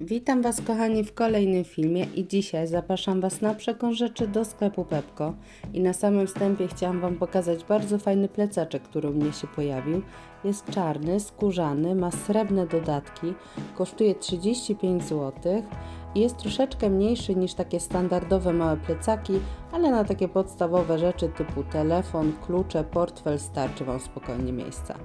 Witam Was kochani w kolejnym filmie i dzisiaj zapraszam Was na przegląd rzeczy do sklepu Pepko i na samym wstępie chciałam Wam pokazać bardzo fajny plecaczek, który u mnie się pojawił. Jest czarny, skórzany, ma srebrne dodatki, kosztuje 35 zł i jest troszeczkę mniejszy niż takie standardowe małe plecaki, ale na takie podstawowe rzeczy typu telefon, klucze, portfel starczy Wam spokojnie miejsca.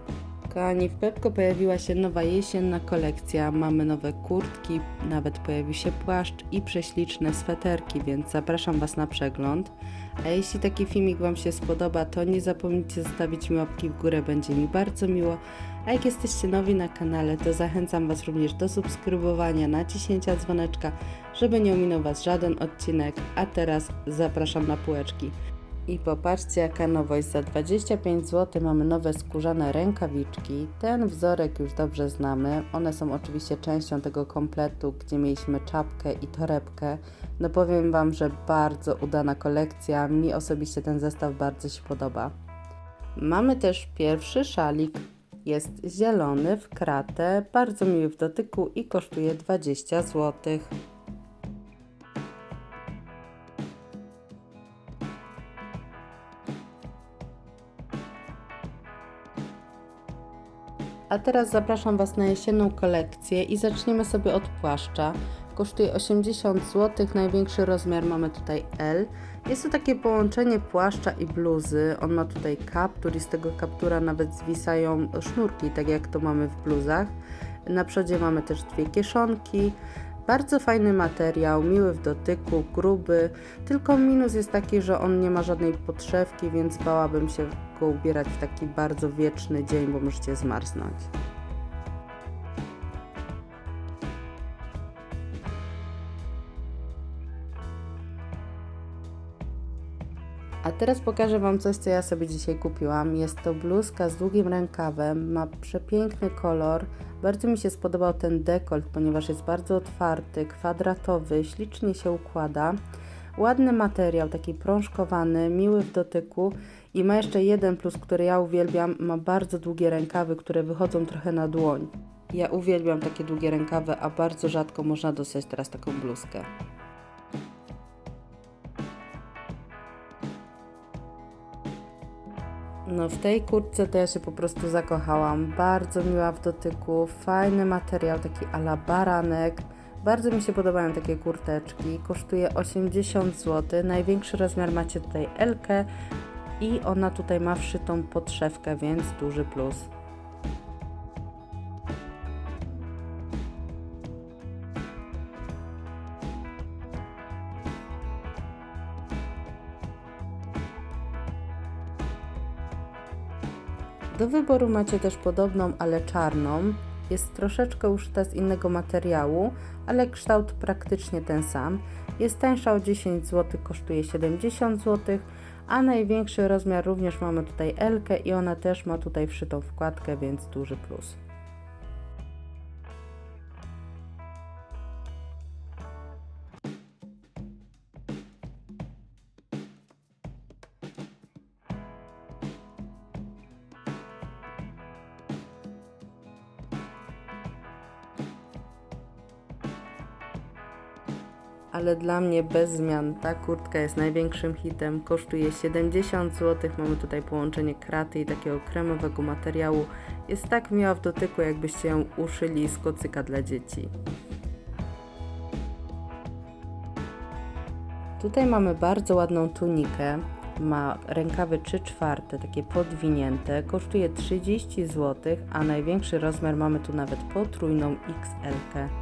Kochani, w Pepko pojawiła się nowa jesienna kolekcja. Mamy nowe kurtki, nawet pojawił się płaszcz i prześliczne sweterki, więc zapraszam Was na przegląd. A jeśli taki filmik Wam się spodoba, to nie zapomnijcie zostawić mi łapki w górę, będzie mi bardzo miło. A jak jesteście nowi na kanale, to zachęcam Was również do subskrybowania, naciśnięcia dzwoneczka, żeby nie ominął Was żaden odcinek. A teraz zapraszam na półeczki. I popatrzcie jaka nowość, za 25 zł mamy nowe skórzane rękawiczki. Ten wzorek już dobrze znamy, one są oczywiście częścią tego kompletu, gdzie mieliśmy czapkę i torebkę. No powiem Wam, że bardzo udana kolekcja, mi osobiście ten zestaw bardzo się podoba. Mamy też pierwszy szalik, jest zielony w kratę, bardzo miły w dotyku i kosztuje 20 złotych. A teraz zapraszam Was na jesienną kolekcję i zaczniemy sobie od płaszcza. Kosztuje 80 zł, największy rozmiar mamy tutaj L. Jest to takie połączenie płaszcza i bluzy. On ma tutaj kaptur i z tego kaptura nawet zwisają sznurki, tak jak to mamy w bluzach. Na przodzie mamy też dwie kieszonki. Bardzo fajny materiał, miły w dotyku, gruby, tylko minus jest taki, że on nie ma żadnej podszewki, więc bałabym się go ubierać w taki bardzo wieczny dzień, bo możecie zmarznąć. A teraz pokażę Wam coś, co ja sobie dzisiaj kupiłam. Jest to bluzka z długim rękawem, ma przepiękny kolor. Bardzo mi się spodobał ten dekolt, ponieważ jest bardzo otwarty, kwadratowy, ślicznie się układa. Ładny materiał, taki prążkowany, miły w dotyku i ma jeszcze jeden plus, który ja uwielbiam. Ma bardzo długie rękawy, które wychodzą trochę na dłoń. Ja uwielbiam takie długie rękawy, a bardzo rzadko można dostać teraz taką bluzkę. No w tej kurtce to ja się po prostu zakochałam. Bardzo miła w dotyku, fajny materiał, taki ala baranek. Bardzo mi się podobają takie kurteczki. Kosztuje 80 zł. Największy rozmiar macie tutaj L i ona tutaj ma wszytą podszewkę, więc duży plus. Do wyboru macie też podobną, ale czarną. Jest troszeczkę uszyta z innego materiału, ale kształt praktycznie ten sam. Jest tańsza o 10 zł, kosztuje 70 zł, a największy rozmiar również mamy tutaj L i ona też ma tutaj wszytą wkładkę, więc duży plus. Ale dla mnie bez zmian. Ta kurtka jest największym hitem, kosztuje 70 zł. Mamy tutaj połączenie kraty i takiego kremowego materiału. Jest tak miła w dotyku, jakbyście ją uszyli z kocyka dla dzieci. Tutaj mamy bardzo ładną tunikę. Ma rękawy 3 czwarte, takie podwinięte. Kosztuje 30 zł, a największy rozmiar mamy tu nawet potrójną XL. -kę.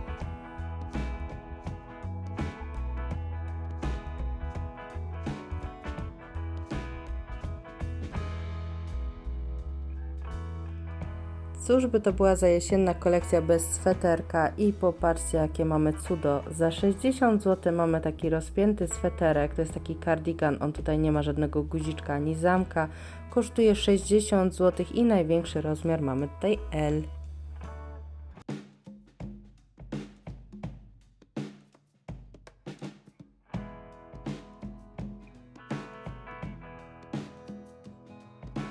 Cóż by to była za jesienna kolekcja bez sweterka i popatrzcie jakie mamy cudo. Za 60 zł mamy taki rozpięty sweterek, to jest taki cardigan, on tutaj nie ma żadnego guziczka ani zamka. Kosztuje 60 zł i największy rozmiar mamy tutaj L.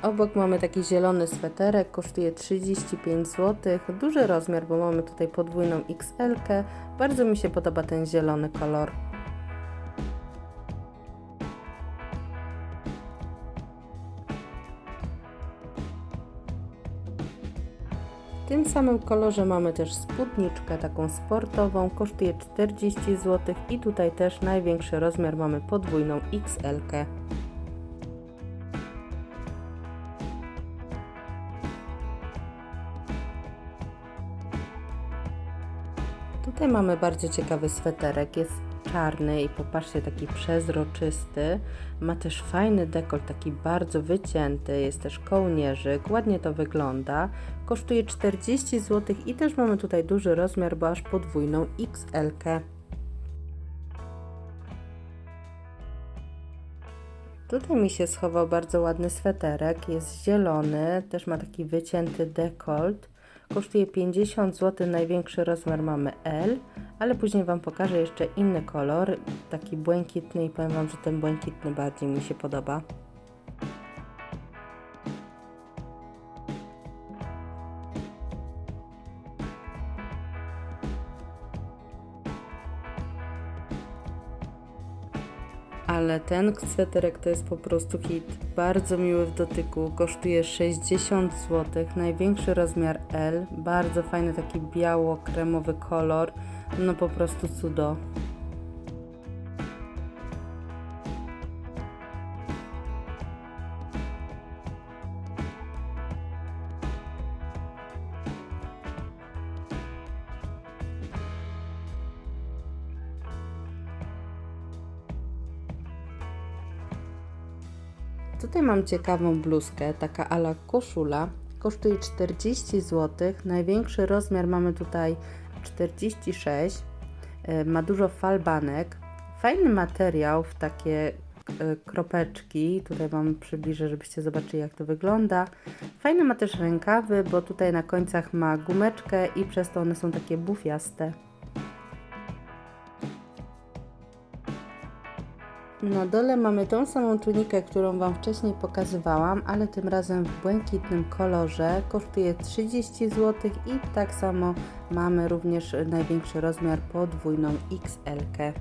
Obok mamy taki zielony sweterek, kosztuje 35 zł. Duży rozmiar, bo mamy tutaj podwójną XL. -kę. Bardzo mi się podoba ten zielony kolor. W tym samym kolorze mamy też spódniczkę taką sportową, kosztuje 40 zł i tutaj też największy rozmiar mamy podwójną XL. -kę. Tutaj mamy bardzo ciekawy sweterek, jest czarny i popatrzcie, taki przezroczysty. Ma też fajny dekolt, taki bardzo wycięty, jest też kołnierzyk, ładnie to wygląda. Kosztuje 40 zł i też mamy tutaj duży rozmiar, bo aż podwójną XL. -kę. Tutaj mi się schował bardzo ładny sweterek, jest zielony, też ma taki wycięty dekolt. Kosztuje 50 zł, największy rozmiar mamy L, ale później Wam pokażę jeszcze inny kolor, taki błękitny i powiem Wam, że ten błękitny bardziej mi się podoba. Ale ten sweterek to jest po prostu hit. Bardzo miły w dotyku, kosztuje 60 zł, największy rozmiar L, bardzo fajny taki biało-kremowy kolor, no po prostu cudo. Tutaj mam ciekawą bluzkę, taka ala koszula. Kosztuje 40 zł. Największy rozmiar mamy tutaj 46. E, Ma dużo falbanek. Fajny materiał w takie e, kropeczki. Tutaj Wam przybliżę, żebyście zobaczyli jak to wygląda. Fajne ma też rękawy, bo tutaj na końcach ma gumeczkę i przez to one są takie bufiaste. Na dole mamy tą samą tunikę, którą Wam wcześniej pokazywałam, ale tym razem w błękitnym kolorze. Kosztuje 30 zł i tak samo mamy również największy rozmiar podwójną XL. -kę.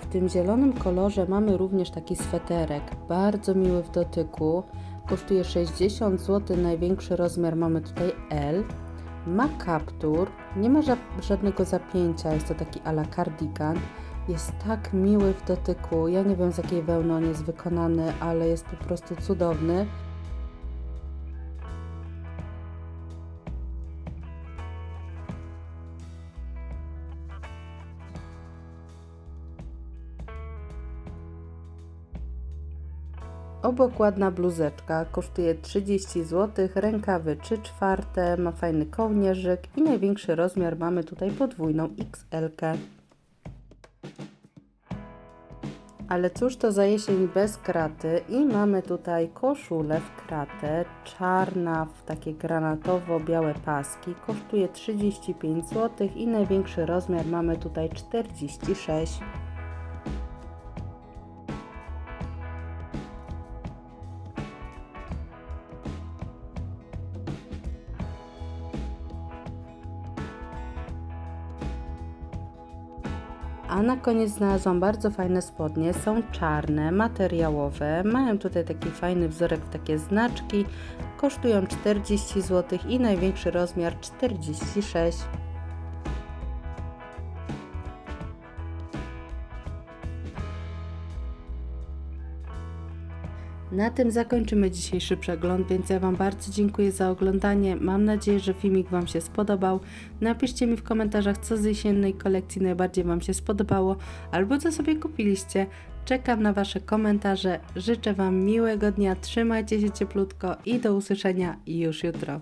W tym zielonym kolorze mamy również taki sweterek, bardzo miły w dotyku. Kosztuje 60 zł, największy rozmiar mamy tutaj L. Ma kaptur, nie ma ża żadnego zapięcia, jest to taki ala cardigan. Jest tak miły w dotyku. Ja nie wiem z jakiej wełny on jest wykonany, ale jest po prostu cudowny. Obok ładna bluzeczka, kosztuje 30 zł, rękawy 3 czwarte, ma fajny kołnierzyk i największy rozmiar mamy tutaj podwójną XL. -kę. Ale cóż to za jesień bez kraty i mamy tutaj koszulę w kratę, czarna w takie granatowo-białe paski, kosztuje 35 zł i największy rozmiar mamy tutaj 46 A na koniec znalazłam bardzo fajne spodnie. Są czarne, materiałowe. Mają tutaj taki fajny wzorek takie znaczki. Kosztują 40 zł i największy rozmiar 46 Na tym zakończymy dzisiejszy przegląd, więc ja Wam bardzo dziękuję za oglądanie. Mam nadzieję, że filmik Wam się spodobał. Napiszcie mi w komentarzach, co z jesiennej kolekcji najbardziej Wam się spodobało, albo co sobie kupiliście. Czekam na Wasze komentarze. Życzę Wam miłego dnia, trzymajcie się cieplutko i do usłyszenia już jutro.